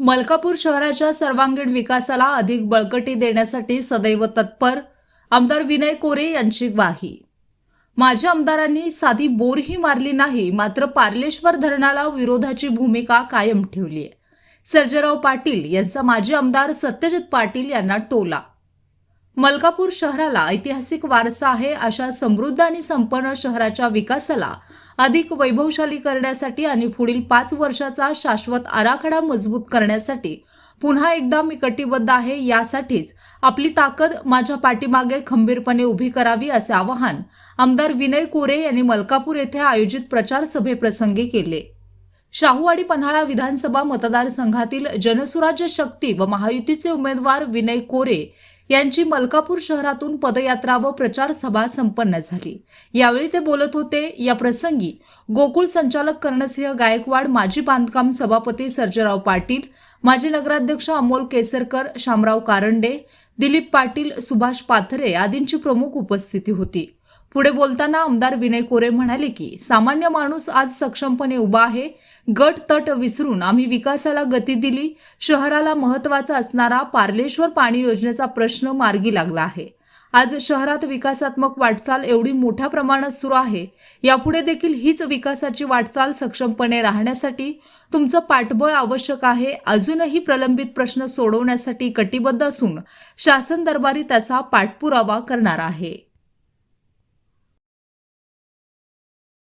मलकापूर शहराच्या सर्वांगीण विकासाला अधिक बळकटी देण्यासाठी सदैव तत्पर आमदार विनय कोरे यांची ग्वाही. माझ्या आमदारांनी साधी बोरही मारली नाही मात्र पार्लेश्वर धरणाला विरोधाची भूमिका कायम ठेवली आहे सर्जेराव पाटील यांचा माजी आमदार सत्यजित पाटील यांना टोला मलकापूर शहराला ऐतिहासिक वारसा आहे अशा समृद्ध आणि संपन्न शहराच्या विकासाला अधिक वैभवशाली करण्यासाठी आणि पुढील पाच वर्षाचा शाश्वत आराखडा मजबूत करण्यासाठी पुन्हा एकदा मी कटिबद्ध आहे यासाठीच आपली ताकद माझ्या पाठीमागे खंबीरपणे उभी करावी असे आवाहन आमदार विनय कोरे यांनी मलकापूर येथे आयोजित प्रचार सभेप्रसंगी केले. शाहूवाडी पन्हाळा विधानसभा मतदारसंघातील जनसुराज्य शक्ती व महायुतीचे उमेदवार विनय कोरे यांची मलकापूर शहरातून पदयात्रा व प्रचार सभा संपन्न झाली. यावेळी ते बोलत होते या प्रसंगी गोकुळ संचालक कर्णसिंह गायकवाड माजी बांधकाम सभापती सर्जेराव पाटील माजी नगराध्यक्ष अमोल केसरकर शामराव कारंडे दिलीप पाटील सुभाष पाथरे आदींची प्रमुख उपस्थिती होती. पुढे बोलताना आमदार विनय कोरे म्हणाले की सामान्य माणूस आज सक्षमपणे उभा आहे गट तट विसरून आम्ही विकासाला गती दिली. शहराला महत्त्वाचा असणारा पार्लेश्वर पाणी योजनेचा प्रश्न मार्गी लागला आहे. आज शहरात विकासात्मक वाटचाल एवढी मोठ्या प्रमाणात सुरू आहे. यापुढे देखील हीच विकासाची वाटचाल सक्षमपणे राहण्यासाठी तुमचं पाठबळ आवश्यक आहे. अजूनही प्रलंबित प्रश्न सोडवण्यासाठी कटिबद्ध असून शासन दरबारी त्याचा पाठपुरावा करणार आहे.